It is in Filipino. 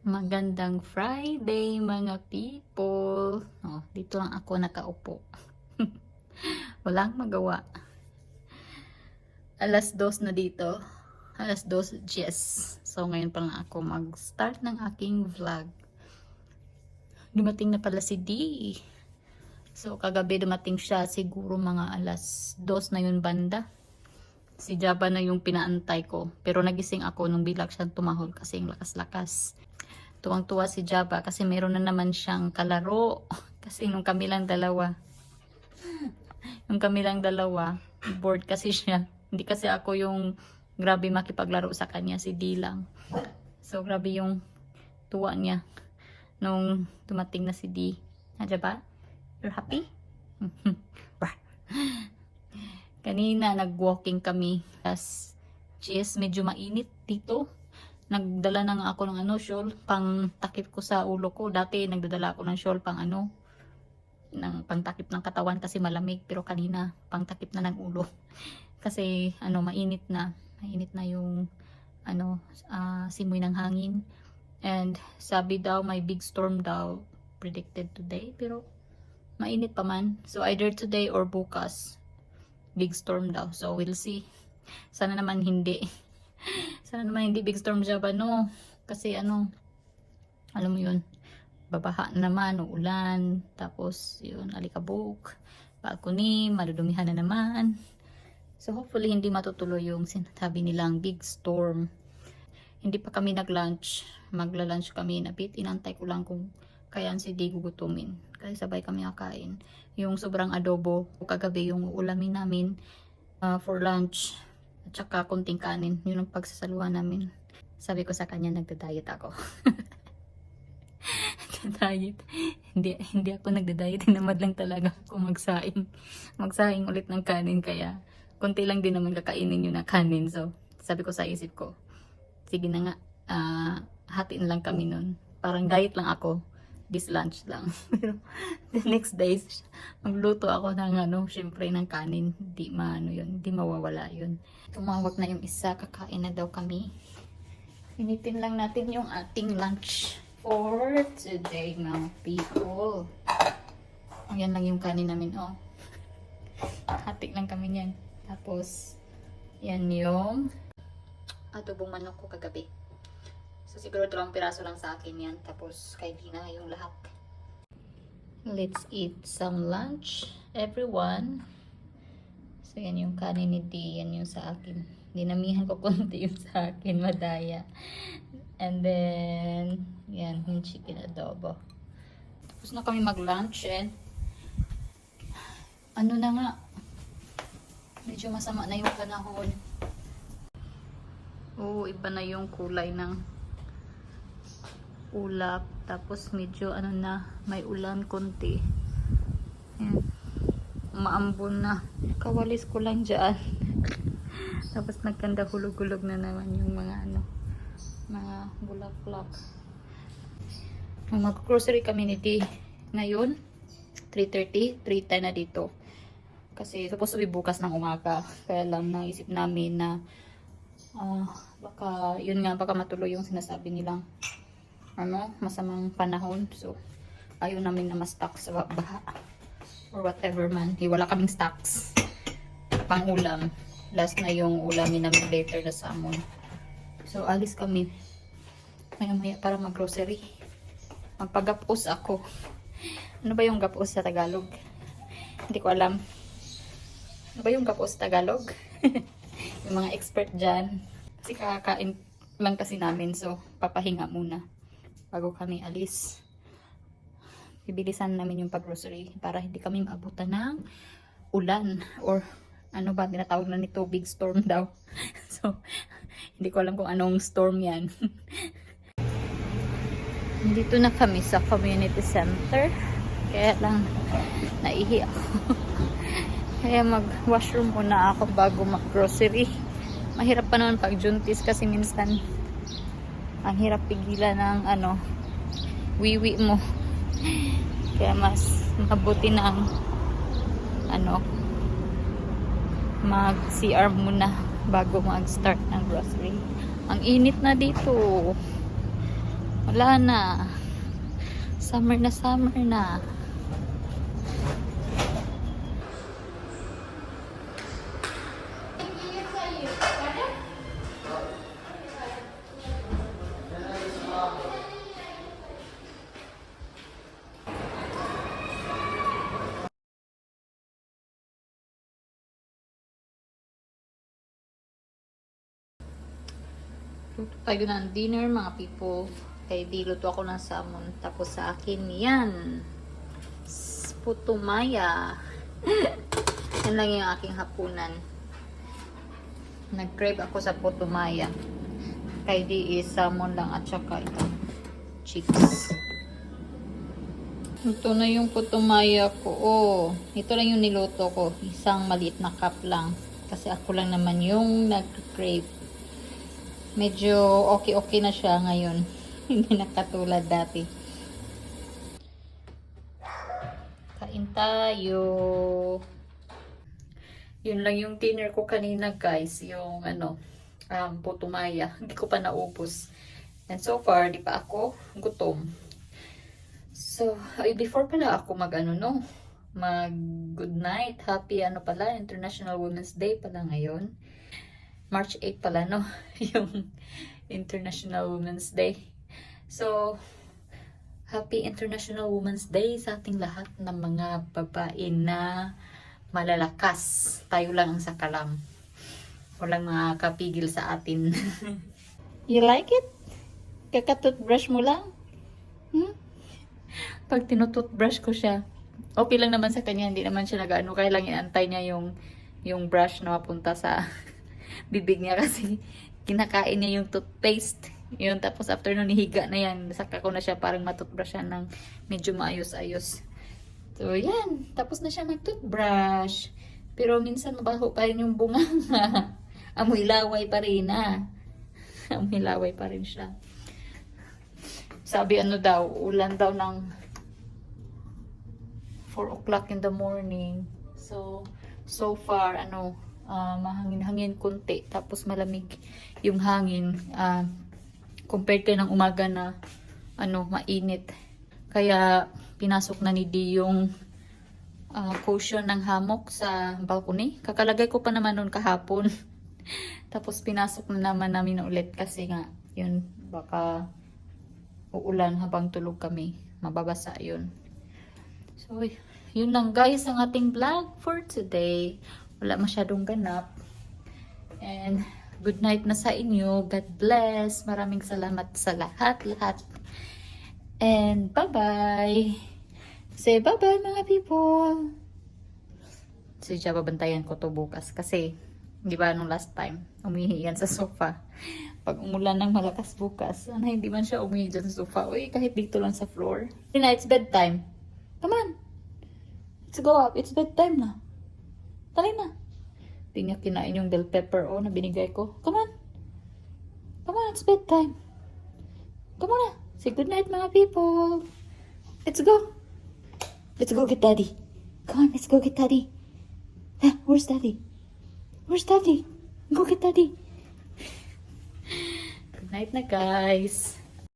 Magandang Friday mga people. Oh, dito lang ako nakaupo. Walang magawa. Alas dos na dito. Alas dos, yes. So ngayon pa lang ako mag-start ng aking vlog. Dumating na pala si D. So kagabi dumating siya siguro mga alas dos na yun banda. Si Java na yung pinaantay ko. Pero nagising ako nung bilang siyang tumahol kasi yung lakas-lakas. Tuwang-tuwa si Java kasi meron na naman siyang kalaro. Kasi nung kami lang dalawa. Nung kami lang dalawa, bored kasi siya. Hindi kasi ako yung grabe makipaglaro sa kanya, si D lang. So grabe yung tuwa niya nung dumating na si D. Ha, Java? You're happy? Kanina nag-walking kami. Tapos, cheers, medyo mainit dito nagdala na nga ako ng ano, shawl pang takip ko sa ulo ko. Dati nagdadala ako ng shawl pang ano, ng pangtakip ng katawan kasi malamig. Pero kanina, pangtakip na ng ulo. kasi ano, mainit na. Mainit na yung ano, ah, simoy ng hangin. And sabi daw, may big storm daw predicted today. Pero mainit pa man. So either today or bukas, big storm daw. So we'll see. Sana naman hindi. Sana naman hindi big storm Java, no? Kasi ano, alam mo yun, babaha naman, ulan, tapos yun, alikabok, balcony, madudumihan na naman. So hopefully hindi matutuloy yung sinasabi nilang big storm. Hindi pa kami nag-lunch, magla-lunch kami, napit, inantay ko lang kung kayaan si Di gugutumin. Kaya sabay kami kakain. Yung sobrang adobo, kagabi yung ulamin namin uh, for lunch, at saka kunting kanin. Yun ang pagsasaluhan namin. Sabi ko sa kanya, nagda-diet ako. nagda-diet. Hindi, hindi ako nagda-diet. Hinamad lang talaga ako magsaing. Magsaing ulit ng kanin. Kaya, kunti lang din naman kakainin yun na kanin. So, sabi ko sa isip ko, sige na nga, ah, hatiin lang kami nun. Parang diet lang ako. This lunch lang. The next days, magluto ako ng ano, syempre ng kanin. Hindi maano yun, hindi mawawala yun. Tumawag na yung isa, kakain na daw kami. Initin lang natin yung ating lunch for today, mga people. Ayan lang yung kanin namin, oh. Hatik lang kami niyan. Tapos, yan yung adobong manok ko kagabi. Siguro dalawang piraso lang sa akin yan. Tapos, kay Dina yung lahat. Let's eat some lunch, everyone. So, yan yung kanin ni D. Yan yung sa akin. Dinamihan ko konti yung sa akin. Madaya. And then, yan, yung chicken adobo. Tapos na kami mag-lunch and ano na nga, medyo masama na yung panahon. Oo, iba na yung kulay ng ulap. Tapos medyo ano na, may ulan konti. Yan. Maambon na. Kawalis ko lang dyan. Tapos nagkanda hulog-hulog na naman yung mga ano, mga bulaklak. Mag-grocery community ngayon, 3.30, 3.10 na dito. Kasi supposed to be bukas ng umaga. Kaya lang naisip namin na ah, baka, yun nga, baka matuloy yung sinasabi nilang ano, masamang panahon. So, ayaw namin na ma-stock sa baha. Or whatever man. Eh, wala kaming stocks. Pang ulam. Last na yung ulamin namin later na salmon. So, alis kami. Maya maya para mag-grocery. Magpagapos ako. Ano ba yung gapos sa Tagalog? Hindi ko alam. Ano ba yung gapos sa Tagalog? yung mga expert dyan. Kasi kakakain lang kasi namin. So, papahinga muna bago kami alis. Bibilisan namin yung pag-grocery para hindi kami maabutan ng ulan or ano ba tinatawag na nito big storm daw. so, hindi ko alam kung anong storm yan. Dito na kami sa community center. Kaya lang naihi ako. Kaya mag-washroom muna ako bago mag-grocery. Mahirap pa naman pag juntis kasi minsan ang hirap pigilan ng ano wiwi mo kaya mas mabuti na ang ano mag CR muna bago mag start ng grocery ang init na dito Wala na. Summer na summer na. Luto ng dinner mga people. Kaya diluto ako ng salmon. Tapos sa akin yan. Putumaya. yan lang yung aking hapunan. Nag-crave ako sa putumaya. Kaya di is salmon lang at saka ito. Chips. Ito na yung putumaya ko. Oh, ito lang yung niluto ko. Isang maliit na cup lang. Kasi ako lang naman yung nag-crave medyo okay-okay na siya ngayon. Hindi na katulad dati. Kain tayo. Yun lang yung dinner ko kanina guys. Yung ano, um, putumaya. Hindi ko pa naubos. And so far, di pa ako gutom. So, ay, before pala ako mag ano no, mag good night. Happy ano pala, International Women's Day pala ngayon. March 8 pala, no? yung International Women's Day. So, Happy International Women's Day sa ating lahat ng mga babae na malalakas. Tayo lang ang sakalam. Walang mga kapigil sa atin. you like it? Kakatoothbrush mo lang? Hmm? Pag tinutoothbrush ko siya, okay lang naman sa kanya. Hindi naman siya nag-ano. Kaya lang iantay niya yung, yung brush na mapunta sa bibig niya kasi kinakain niya yung toothpaste. Yun, tapos after nun, nihiga na yan. Saka ko na siya parang matoothbrush siya ng medyo maayos-ayos. So, yan. Tapos na siya mag-toothbrush. Pero minsan mabaho pa rin yung bunga. Amoy laway pa rin, ha? Amoy laway pa rin siya. Sabi ano daw, ulan daw ng 4 o'clock in the morning. So, so far, ano, ah, mahangin-hangin kunti. Tapos malamig yung hangin. ah, compared kay ng umaga na, ano, mainit. Kaya, pinasok na ni Di yung ah, cushion ng hammock sa balcony. Kakalagay ko pa naman noon kahapon. Tapos pinasok na naman namin ulit kasi nga, yun, baka uulan habang tulog kami. Mababasa yun. So, yun lang guys ang ating vlog for today. Wala masyadong ganap. And good night na sa inyo. God bless. Maraming salamat sa lahat-lahat. And bye-bye. Say bye-bye mga people. Siya babantayan ko to bukas kasi di ba nung last time, umihi yan sa sofa. Pag umulan ng malakas bukas, sana hindi man siya umihi dyan sa sofa. Uy, kahit dito lang sa floor. Na, it's bedtime. Come on. Let's go up. It's bedtime na. Tali na. Hindi kinain yung bell pepper oh, na binigay ko. Come on. Come on, it's bedtime. Come on na. Say good night mga people. Let's go. Let's go get daddy. Come on, let's go get daddy. Where's daddy? Where's daddy? Go get daddy. Good night na guys.